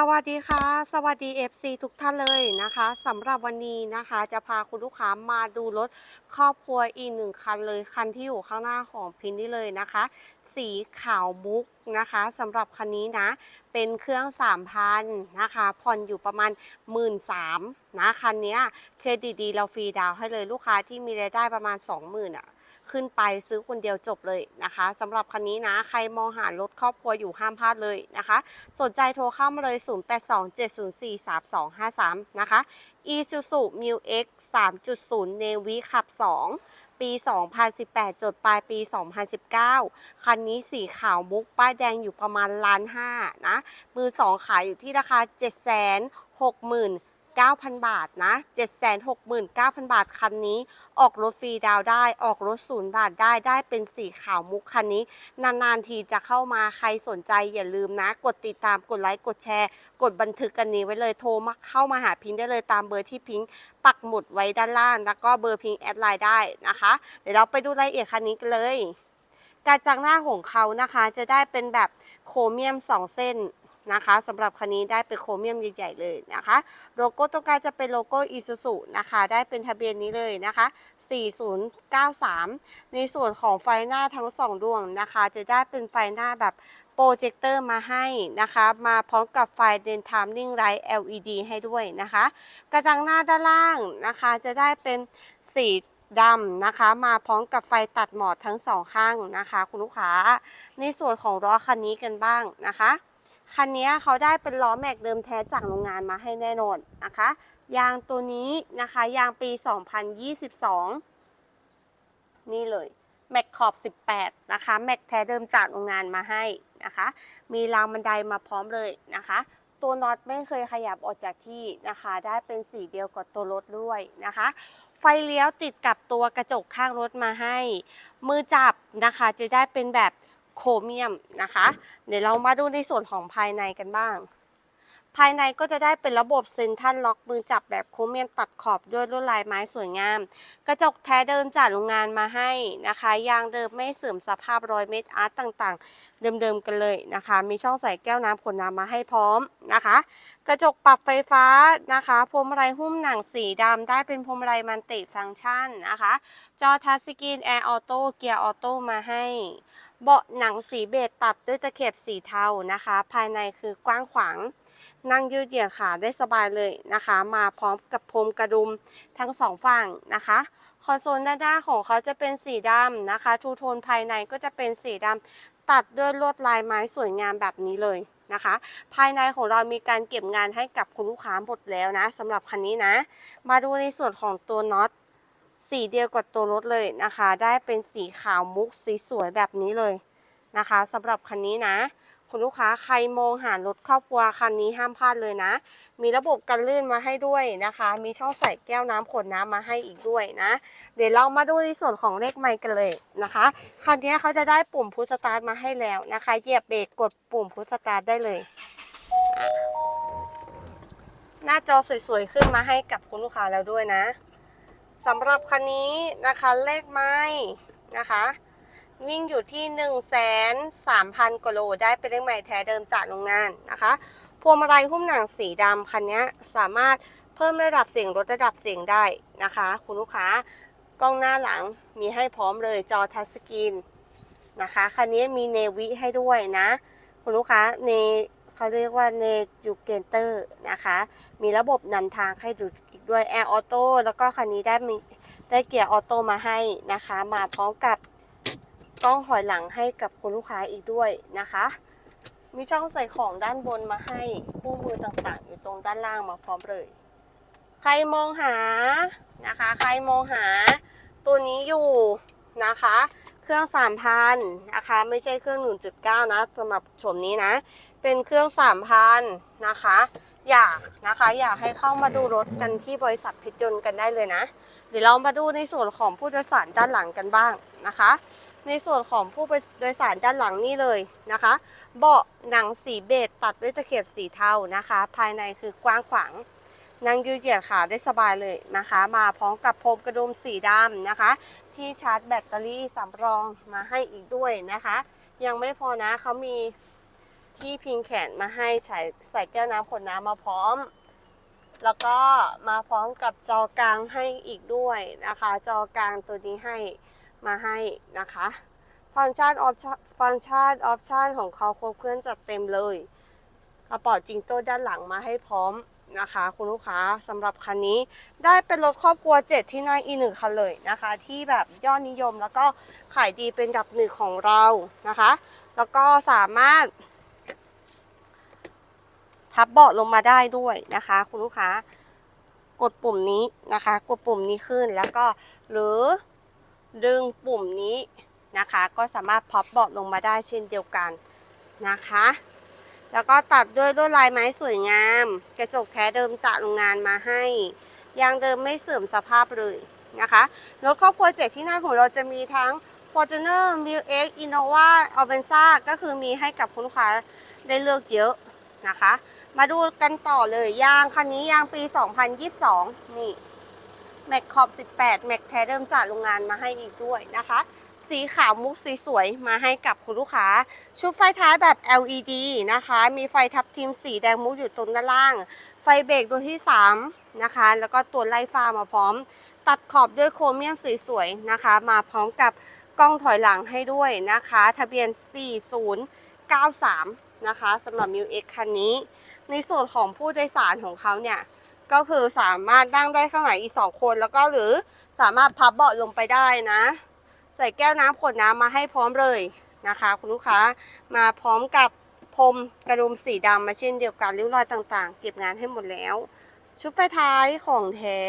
สวัสดีค่ะ สวัสดี FC ทุกท่านเลยนะคะสำหรับวันนี้นะคะจะพาคุณลูกค้ามาดูรถครอบครัวอีกหนึ่งคันเลยคันที่อยู่ข้างหน้าของพินนี่เลยนะคะ สีขาวมุกนะคะสำหรับคันนี้นะเป็นเครื่อง 3,000นะคะผ่อนอยู่ประมาณ 1 3ื่นนะคันนี้เครดิตดีเราฟรีดาวให้เลยลูกค้าที่มีรายได้ประมาณ 20,000อะ ขึ้นไปซื้อคนเดียวจบเลยนะคะสำหรับคันนี้นะใครมองหารถครอบครัวอยู่ห้ามพลาดเลยนะคะ สนใจโทรเข้ามาเลย 0827043253 นะคะ Isuzu Mu X 3.0 Navy ขับ 2 ปี 2018 จดปลายปี 2019 คันนี้สีขาวมุกป้ายแดงอยู่ประมาณล้านห้านะ มือสองขายอยู่ที่ราคา 760,000 9,000 บาทนะ 769,000 บาทคันนี้ ออกรถฟรีดาวได้ ออกรถศูนย์บาทได้ ได้เป็นสีขาวมุกคันนี้ นานๆทีจะเข้ามา ใครสนใจอย่าลืมนะ กดติดตาม กดไลค์ กดแชร์ กดบันทึกกันนี้ไว้เลย โทรมาเข้ามาหาพิงได้เลยตามเบอร์ที่พิงปักหมุดไว้ด้านล่าง แล้วก็เบอร์พิงแอดไลน์ได้นะคะ เดี๋ยวเราไปดูรายละเอียดคันนี้กันเลย การจังหน้าของเขานะคะ จะได้เป็นแบบโครเมียม 2 เส้น นะคะสำหรับคันนี้ได้เป็นโครเมียมใหญ่ๆเลยนะคะ โลโก้ตรงกลางจะเป็นโลโก้ Isuzu นะคะ ได้เป็นทะเบียนนี้เลยนะคะ 4093 ในส่วนของไฟหน้าทั้ง 2 ดวงนะคะ จะได้เป็นไฟหน้าแบบโปรเจคเตอร์มาให้นะคะ มาพร้อมกับไฟเดนทามนิ่งไ g ท์ LED ให้ด้วยนะคะ กระจังหน้าด้านล่างนะคะ จะได้เป็นสีดำนะคะมาพร้อมกับไฟตัดหมอดทั้งสองข้างนะคะ คุณลูกค้า ในส่วนของล้อคันนี้กันบ้างนะคะ คันนี้เขาได้เป็นล้อแม็กเดิมแท้จากโรงงานมาให้แน่นอนนะคะ ยางตัวนี้นะคะยางปี 2022 นี่เลยแม็กขอบ 18 นะคะแม็กแท้เดิมจากโรงงานมาให้นะคะ มีรางบันไดมาพร้อมเลยนะคะ ตัวน็อตไม่เคยขยับออกจากที่นะคะ ได้เป็นสีเดียวกับตัวรถด้วยนะคะ ไฟเลี้ยวติดกับตัวกระจกข้างรถมาให้ มือจับนะคะจะได้เป็นแบบ โครเมียมนะคะ เดี๋ยวเรามาดูในส่วนของภายในกันบ้าง ภายในก็จะได้เป็นระบบเซนทัลล็อกมือจับแบบโครเมียมตัดขอบด้วยลวดลายไม้สวยงาม กระจกแท้เดิมจากโรงงานมาให้นะคะ ยางเดิมไม่เสื่อมสภาพรอยเม็ดอาร์ตต่างๆ เดิมๆกันเลยนะคะ มีช่องใส่แก้วน้ำขวดน้ำมาให้พร้อมนะคะ กระจกปรับไฟฟ้านะคะพวงมาลัยหุ้มหนังสีดำได้เป็นพวงมาลัยมันติฟังก์ชันนะคะ จอทัชสกรีนแอร์ออโต้เกียร์ออโต้มาให้ เบาะหนังสีเบจตัดด้วยตะเข็บสีเทานะคะ ภายในคือกว้างขวาง นั่งยืดเหยียดขาได้สบายเลยนะคะ มาพร้อมกับพรมกระดุมทั้งสองฝั่งนะคะ คอนโซลด้านหน้าของเขาจะเป็นสีดำนะคะทูโทนภายในก็จะเป็นสีดำตัดด้วยลวดลายไม้สวยงามแบบนี้เลยนะคะ ภายในของเรามีการเก็บงานให้กับคุณลูกค้าหมดแล้วนะสำหรับคันนี้นะ มาดูในส่วนของตัวน็อต สีเดียวกับตัวรถเลยนะคะ ได้เป็นสีขาวมุกสีสวยแบบนี้เลยนะคะสำหรับคันนี้นะ คุณลูกค้าใครมองหารถครอบครัวคันนี้ห้ามพลาดเลยนะ มีระบบกันลื่นมาให้ด้วยนะคะ มีช่องใส่แก้วน้ำขวดน้ำมาให้อีกด้วยนะ เดี๋ยวเรามาดูในส่วนของเลขไมค์กันเลยนะคะคันนี้เขาจะได้ปุ่มพุชสตาร์ทมาให้แล้วนะคะเหยียบเบรกกดปุ่มพุชสตาร์ทได้เลยหน้าจอสวยๆขึ้นมาให้กับคุณลูกค้าแล้วด้วยนะ สำหรับคันนี้นะคะเลขไม้นะคะ วิ่งอยู่ที่ 1 3 0 0 0กิโลได้เป็นเลขใหม่แท้เดิมจากโรงงานนะคะพวงมาลัยหุ้มหนังสีดำคันนี้สามารถเพิ่มระดับเสียงลดระดับเสียงได้นะคะ คุณลูกค้ากล้องหน้าหลังมีให้พร้อมเลยจอทัชสกรีนนะคะคันนี้มีเนวิให้ด้วยนะ คุณลูกค้าเน เขาเรียกว่าเนจูเกนเตอร์นะคะ มีระบบนำทางให้ดูอีกด้วยแอร์ออโต้แล้วก็คันนี้ได้มีได้เกียร์ออโต้มาให้นะคะ มาพร้อมกับกล้องถอยหลังให้กับคุณลูกค้าอีกด้วยนะคะ มีช่องใส่ของด้านบนมาให้คู่มือต่างๆ อยู่ตรงด้านล่างมาพร้อมเลย ใครมองหานะคะ ใครมองหาตัวนี้อยู่นะคะ เครื่อง 3,000 นะคะ ไม่ใช่เครื่อง 1.9 นะสำหรับชมนี้นะ เป็นเครื่อง 3,000 นะคะ อยากนะคะ อยากให้เข้ามาดูรถกันที่บริษัทพชรยนต์กันได้เลยนะ เดี๋ยวเรามาดูในส่วนของผู้โดยสารด้านหลังกันบ้างนะคะ ในส่วนของผู้โดยสารด้านหลังนี่เลยนะคะ เบาะหนังสีเบจตัดด้วยตะเข็บสีเทานะคะ ภายในคือกว้างขวางนั่งยืดเหยียดขาได้สบายเลยนะคะ มาพร้อมกับพรมกระดุมสีดำนะคะ ที่ชาร์จแบตเตอรี่สำรองมาให้อีกด้วยนะคะ ยังไม่พอนะเขามีที่พิงแขนมาให้ใส่ใส่แก้วน้ำขวดน้ำมาพร้อม แล้วก็มาพร้อมกับจอกลางให้อีกด้วยนะคะ จอกลางตัวนี้ให้มาให้นะคะ ฟังก์ชันออปชั่นฟังก์ชันออปชันของเขาครบเครื่องจัดเต็มเลยกระเป๋าจิงโจ้ด้านหลังมาให้พร้อม นะคะคุณลูกค้าสำหรับคันนี้ได้เป็นรถครอบครัว 7 ที่นั่งอีหนึ่งคันเลยนะคะ ที่แบบยอดนิยมแล้วก็ขายดีเป็นอันดับหนึ่งของเรานะคะ แล้วก็สามารถ พับเบาะลงมาได้ด้วยนะคะ คุณลูกค้ากดปุ่มนี้นะคะ กดปุ่มนี้ขึ้นแล้วก็หรือดึงปุ่มนี้นะคะ ก็สามารถพับเบาะลงมาได้เช่นเดียวกันนะคะ แล้วก็ตัดด้วยลวดลายไม้สวยงาม กระจกแท้เดิมจากโรงงานมาให้ ยางเดิมไม่เสื่อมสภาพเลยนะคะรถครอบครัวเจ็ดที่นั่งของเราจะมีทั้ง Fortuner m i l X Innova a v e n z a ก็คือมีให้กับคุณลูกค้าได้เลือกเยอะนะคะ มาดูกันต่อเลยยางคันนี้ยางปี 2022 นี่แม็กขอบ 18 แม็กแท้เดิมจากโรงงานมาให้อีกด้วยนะคะ สีขาวมุกสีสวยมาให้กับคุณลูกค้า ชุดไฟท้ายแบบ LED นะคะ มีไฟทับทิมสีแดงมุกอยู่ตรงด้านล่าง ไฟเบรกตัวที่ 3 นะคะ แล้วก็ตัวไล่ฟ้ามาพร้อม ตัดขอบด้วยโครเมียมสีสวยนะคะ มาพร้อมกับกล้องถอยหลังให้ด้วยนะคะ ทะเบียน 4093 นะคะสำหรับ m ิ X คันนี้ ในส่วนของผู้โดยสารของเขาเนี่ยก็คือสามารถนั่งได้ข้างไหนอีกสองคนแล้วก็หรือสามารถพับเบาะลงไปได้นะ ใส่แก้วน้ำขวดน้ำมาให้พร้อมเลยนะคะ คุณลูกค้ามาพร้อมกับพรมกระดุมสีดำมาเช่นเดียวกันริ้วรอยต่างๆ เก็บงานให้หมดแล้ว ชุดไฟท้ายของแท้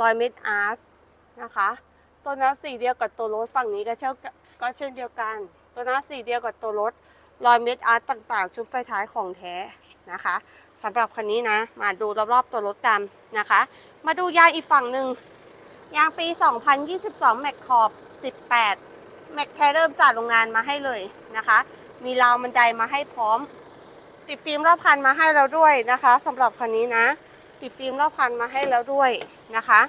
รอยเม็ดอาร์ตนะคะ ตัวนั้นสีเดียวกับตัวรถฝั่งนี้ก็เช่นก็เช่นเดียวกัน ตัวนั้นสีเดียวกับตัวรถรอยเม็ดอาร์ตต่างๆ ชุดไฟท้ายของแท้นะคะสำหรับคันนี้นะ มาดูรอบๆตัวรถกันนะคะ มาดูยางอีกฝั่งหนึ่ง ยางปี 2022 แม็กขอบ 18 แม็กแท้เริ่มจากโรงงานมาให้เลยนะคะ มีราวบันไดมาให้พร้อม ติดฟิล์มรอบคันมาให้เราด้วยนะคะสำหรับคันนี้นะ ติดฟิล์มรอบคันมาให้แล้วด้วยนะคะ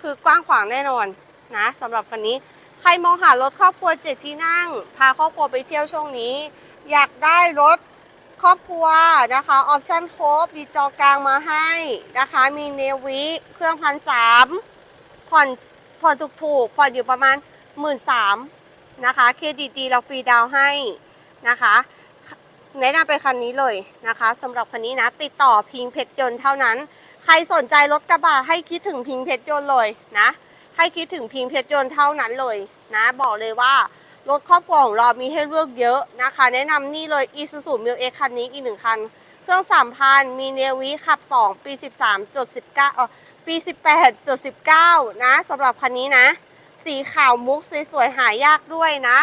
คือกว้างขวางแน่นอนนะสำหรับคันนี้ใครมองหารถครอบครัวเจ็ดที่นั่ง พาครอบครัวไปเที่ยวช่วงนี้ อยากได้รถ ครอบครัวนะคะออปชั่นครบมีจอกลางมาให้นะคะ มีเนวิเครื่องพันสามผ่อนผ่อนถูกๆผ่อนอยู่ประมาณหมื่นสามนะคะเครดิตดีเราฟรีดาวให้นะคะแนะนำไปคันนี้เลยนะคะสำหรับคันนี้นะ ติดต่อพิงเพชรยนต์เท่านั้น ใครสนใจรถกระบะให้คิดถึงพิงเพชรยนต์เลยนะ ให้คิดถึงพิงเพชรยนต์เท่านั้นเลยนะ บอกเลยว่า รถครอบครัวของเรามีให้เลือกเยอะนะคะ แนะนำนี่เลย Isuzu m i l X คันนี้อีกหนึ่งคัน เครื่องสามพันมีเนวิขับ 2 ปี 13จด19เอ่อปี 18จด19 นะสำหรับคันนี้นะ สีขาวมุกสวยๆ หายากด้วยนะ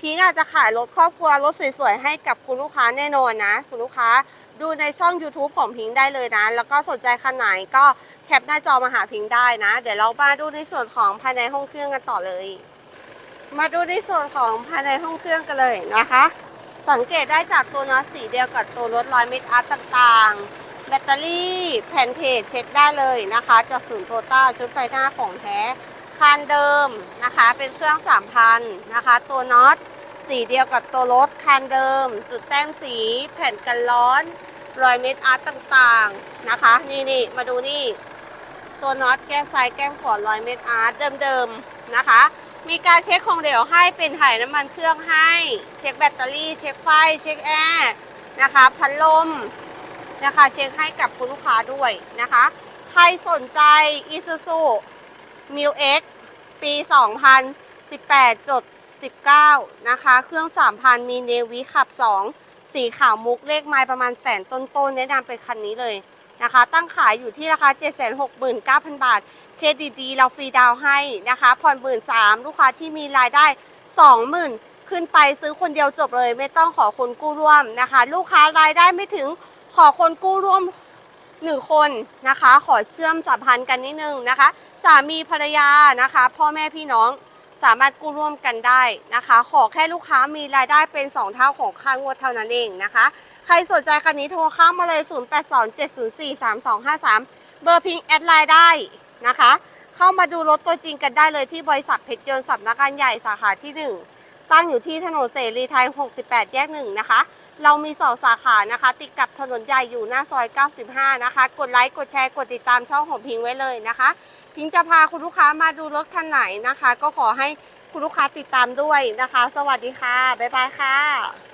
พีงอาจจะขายรถครอบครัวรถสวยๆ ให้กับคุณลูกค้าแน่นอนนะ คุณลูกค้าดูในช่อง YouTube ของพิงได้เลยนะ แล้วก็สนใจคันไหนก็แคปหน้าจอมาหาพิงได้นะ เดี๋ยวเรามาดูในส่วนของภายในห้องเครื่องกันต่อเลย มาดูในส่วนของภายในห้องเครื่องกันเลยนะคะ สังเกตได้จากตัวน็อตสีเดียวกับตัวรถลอยเมตรอาร์ตต่างๆ แบตเตอรี่แผ่นเพจเช็คได้เลยนะคะจากศูนย์โตต้าชุดไฟหน้าของแท้คันเดิมนะคะ เป็นเครื่อง3,000นะคะ ตัวน็อตสีเดียวกับตัวรถคันเดิม จุดแต้มสีแผ่นกันร้อน รอยเม็ดอาร์ตต่างๆนะคะ นี่นี่มาดูนี่ ตัวน็อตแก้มซ้ายแก้มขวารอยเม็ดอาร์ตเดิมๆนะคะ มีการเช็คของเหลวให้เป็นถ่ายน้ำมันเครื่องให้ เช็คแบตเตอรี่ เช็คไฟ เช็คแอร์นะคะพัดลมนะคะเช็คให้กับคุณลูกค้าด้วยนะคะ ใครสนใจ Isuzu m i l X ปี 2018จด19 นะคะ เครื่อง 3,000 มีเนวิขับ 2 สีขาวมุกเลขไม้ประมาณแสนต้นๆ แนะนำเป็นคันนี้เลย นะคะ ตั้งขายอยู่ที่ราคา 769,000 บาท เครดิตดีเราฟรีดาวให้นะคะ ผ่อนหมื่นสามลูกค้าที่มีรายได้ 20,000 ขึ้นไปซื้อคนเดียวจบเลย ไม่ต้องขอคนกู้ร่วมนะคะ ลูกค้ารายได้ไม่ถึงขอคนกู้ร่วมหนึ่งคนนะคะ ขอเชื่อมสัมพันธ์กันนิดนึงนะคะ สามีภรรยานะคะ พ่อแม่พี่น้องสามารถกู้ร่วมกันได้นะคะ ขอแค่ลูกค้ามีรายได้เป็น 2 เท่าของค่างวดเท่านั้นเองนะคะ ใครสนใจคันนี้โทรเข้ามาเลย 0827043253 เบอร์พิงแอดไลน์ได้นะคะ เข้ามาดูรถตัวจริงกันได้เลยที่บริษัทเพชรยนต์สำนักงานใหญ่สาขาที่ 1 ตั้งอยู่ที่ถนนเสรีไทย 68 แยกหนึ่งนะคะ เรามีสองสาขานะคะ ติดกับถนนใหญ่อยู่หน้าซอย 95 นะคะ กดไลค์กดแชร์กดติดตามช่องของพิงไว้เลยนะคะ พิงจะพาคุณลูกค้ามาดูรถคันไหนนะคะ ก็ขอให้คุณลูกค้าติดตามด้วยนะคะ สวัสดีค่ะ บ๊ายบายค่ะ